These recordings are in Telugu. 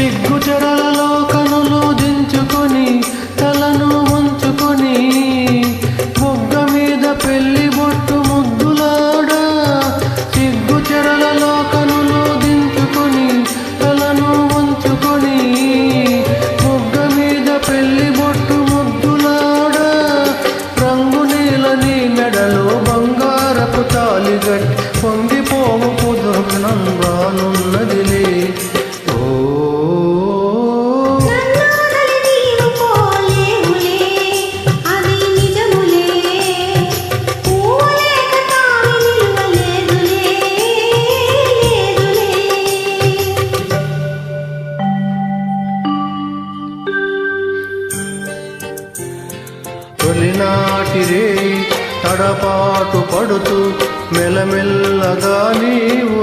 సిగ్గు చెరలలో కనులు దించుకొని తలను ఉంచుకొని బొగ్గ మీద పెళ్ళి బొట్టు ముగ్గులాడా సిగ్గు చెరలలో కనులు దించుకొని తలను ముంచుకొని బొగ్గ మీద పెళ్ళి బొట్టు ముగ్గులాడా రంగు నీలని మెడలో బంగారపు తాలిగట్టి పొంగిపోవు కుదురునంగా తొలినాటి తడపాటు పడుతూ మెలమెల్లగా నీవు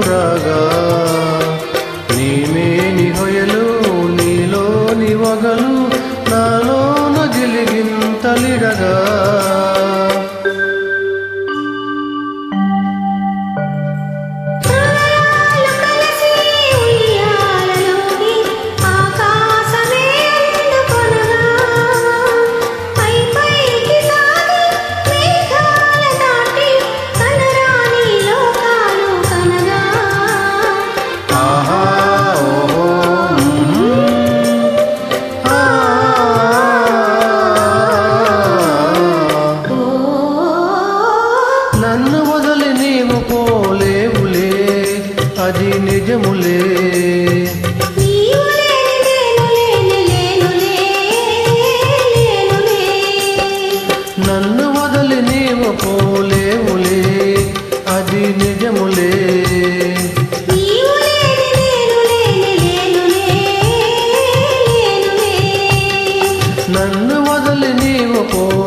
నన్ను వదలి నీవు పో.